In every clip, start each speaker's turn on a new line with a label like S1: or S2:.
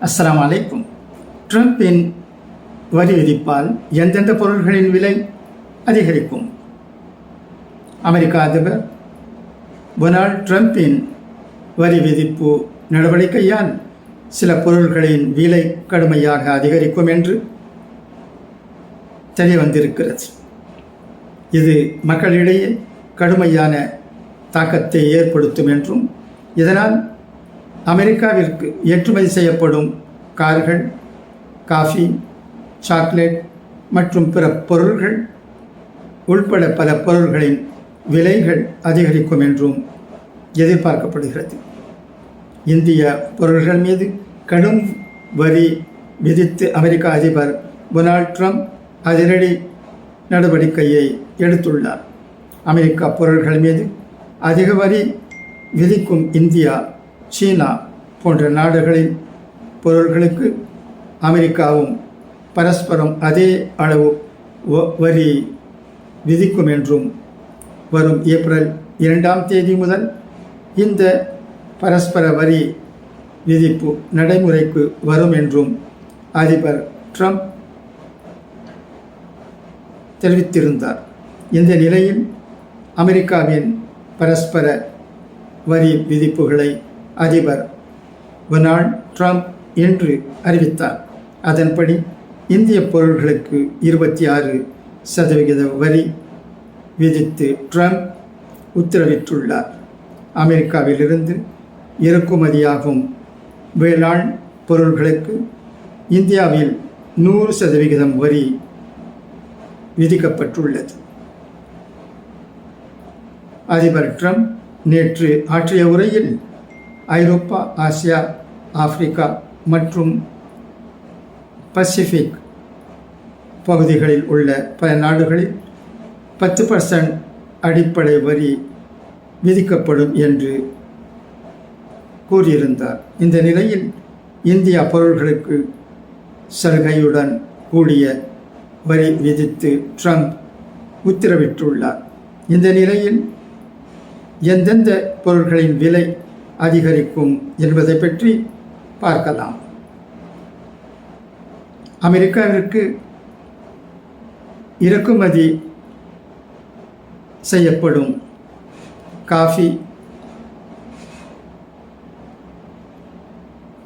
S1: அஸ்லாம் அலைக்கும். ட்ரம்பின் வரி விதிப்பால் எந்தெந்த பொருள்களின் விலை அதிகரிக்கும்? அமெரிக்க அதிபர் டொனால்ட் ட்ரம்பின் வரி விதிப்பு நடவடிக்கையால் சில பொருள்களின் விலை கடுமையாக அதிகரிக்கும் என்று தெரிய வந்திருக்கிறது இது மக்களிடையே கடுமையான தாக்கத்தை ஏற்படுத்தும் என்றும் இதனால் அமெரிக்காவிற்கு ஏற்றுமதி செய்யப்படும் கார்கள் காஃபி சாக்லேட் மற்றும் பிற பொருள்கள் உள்பட பல பொருள்களின் விலைகள் அதிகரிக்கும் என்றும் எதிர்பார்க்கப்படுகிறது. இந்திய பொருள்கள் மீது கடும் வரி விதித்து அமெரிக்க அதிபர் டொனால்ட் ட்ரம்ப் அதிரடி நடவடிக்கையை எடுத்துள்ளார். அமெரிக்கா பொருள்கள் மீது அதிக வரி விதிக்கும் இந்தியா சீனா போன்ற நாடுகளின் பொருள்களுக்கு அமெரிக்காவும் பரஸ்பரம் அதே அளவு வரி விதிக்கும் என்றும் வரும் ஏப்ரல் இரண்டாம் தேதி முதல் இந்த பரஸ்பர வரி விதிப்பு நடைமுறைக்கு வரும் என்றும் அதிபர் ட்ரம்ப் தெரிவித்திருந்தார். இந்த நிலையில் அமெரிக்காவின் பரஸ்பர வரி விதிப்புகளை அதிபர் டொனால்ட் ட்ரம்ப் என்று அறிவித்தார். அதன்படி இந்திய பொருள்களுக்கு இருபத்தி ஆறு சதவிகித வரி விதித்து ட்ரம்ப் உத்தரவிட்டுள்ளார். அமெரிக்காவிலிருந்து இறக்குமதியாகும் வேளாண் பொருள்களுக்கு இந்தியாவில் நூறு சதவிகிதம் வரி விதிக்கப்பட்டுள்ளது. அதிபர் ட்ரம்ப் நேற்று ஆற்றிய உரையில் ஐரோப்பா ஆசியா ஆப்பிரிக்கா மற்றும் பசிபிக் பகுதிகளில் உள்ள பல நாடுகளில் பத்து பர்சன்ட் அடிப்படை வரி விதிக்கப்படும் என்று கூறியிருந்தார். இந்த நிலையில் இந்தியா பொருள்களுக்கு சலுகையுடன் கூடிய வரி விதித்து ட்ரம்ப் உத்தரவிட்டுள்ளார். இந்த நிலையில் எந்தெந்த பொருட்களின் விலை அதிகரிக்கும் என்பதை பற்றி பார்க்கலாம். அமெரிக்காவிற்கு இறக்குமதி செய்யப்படும் காஃபி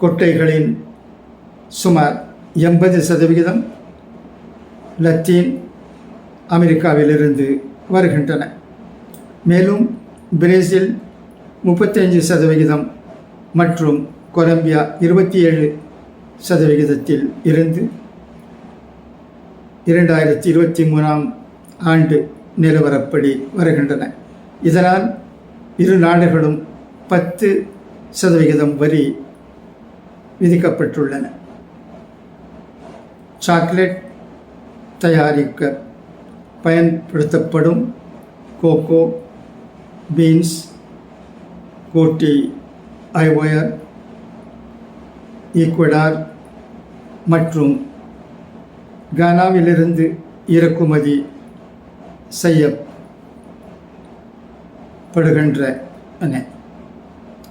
S1: கொட்டைகளின் சுமார் எண்பது சதவிகிதம் லத்தீன் அமெரிக்காவிலிருந்து வருகின்றன. மேலும் பிரேசில் முப்பத்தஞ்சு சதவிகிதம் மற்றும் கொலம்பியா இருபத்தி ஏழு சதவிகிதத்தில் இருந்து இரண்டாயிரத்தி இருபத்தி மூணாம் ஆண்டு நிலவரப்படி வருகின்றன. இதனால் இரு நாடுகளும் பத்து சதவிகிதம் வரி விதிக்கப்பட்டுள்ளன. சாக்லேட் தயாரிக்க பயன்படுத்தப்படும் கோகோ பீன்ஸ் கோட்டி ஐவயர் ஈக்குவடார் மற்றும் கானாவிலிருந்து இறக்குமதி செய்யப்படுகின்றன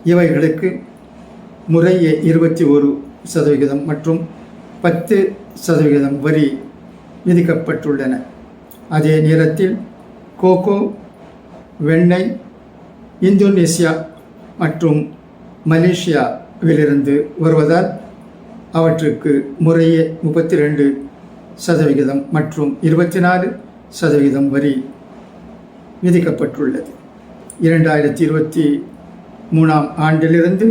S1: இவைகளுக்கு முறையே இருபத்தி ஒரு சதவிகிதம் மற்றும் பத்து சதவிகிதம் வரி விதிக்கப்பட்டுள்ளன. அதே நேரத்தில் கோகோ வெண்ணெய் இந்தோனேசியா மற்றும் மலேசியா விலிருந்து வருவதால் அவற்றுக்கு முறையே முப்பத்தி ரெண்டு சதவிகிதம் மற்றும் இருபத்தி நாலு சதவிகிதம் வரி விதிக்கப்பட்டுள்ளது. இரண்டாயிரத்தி இருபத்தி மூணாம் ஆண்டிலிருந்து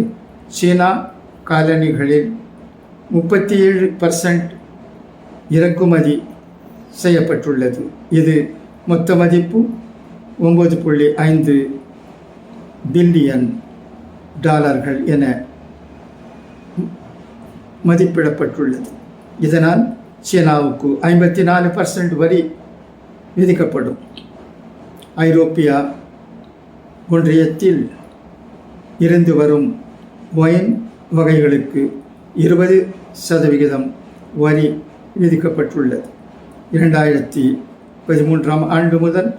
S1: சீனா காலனிகளில் முப்பத்தி ஏழு பர்சன்ட் இறக்குமதி செய்யப்பட்டுள்ளது. இது மொத்த மதிப்பு ஒம்பது புள்ளி ஐந்து பில்லியன் டாலர்கள் என மதிப்பிடப்பட்டுள்ளது. இதனால் சீனாவுக்கு ஐம்பத்தி நாலு பர்சன்ட் வரி விதிக்கப்படும். ஐரோப்பியா ஒன்றியத்தில் இருந்து வரும் ஒயின் வகைகளுக்கு இருபது சதவிகிதம் வரி விதிக்கப்பட்டுள்ளது. இரண்டாயிரத்தி பதிமூன்றாம் ஆண்டு முதல்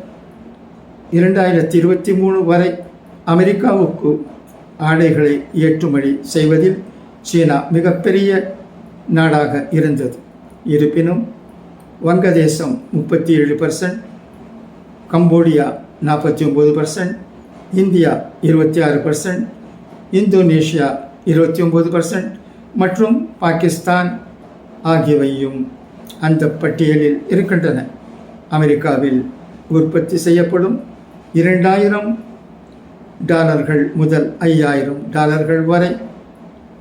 S1: இரண்டாயிரத்தி இருபத்தி மூணு வரை அமெரிக்காவுக்கு ஆடைகளை ஏற்றுமதி செய்வதில் சீனா மிகப்பெரிய நாடாக இருந்தது. இருப்பினும் வங்கதேசம் முப்பத்தி ஏழு பர்சன்ட் கம்போடியா நாற்பத்தி ஒம்பது பர்சன்ட் இந்தியா இருபத்தி ஆறு பர்சன்ட் இந்தோனேஷியா இருபத்தி ஒம்பது பர்சன்ட் மற்றும் பாகிஸ்தான் ஆகியவையும் அந்த பட்டியலில் இருக்கின்றன. அமெரிக்காவில் உற்பத்தி செய்யப்படும் இரண்டாயிரம் டாலர்கள் முதல் ஐயாயிரம் டாலர்கள் வரை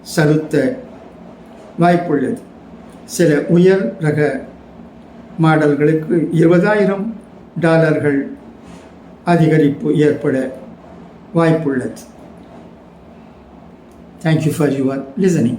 S1: செலுத்த வாய்ப்புள்ளது. சில உயர் ரக மாடல்களுக்கு இருபதாயிரம் டாலர்கள் அதிகரிப்பு ஏற்பட வாய்ப்புள்ளது. Thank you for your listening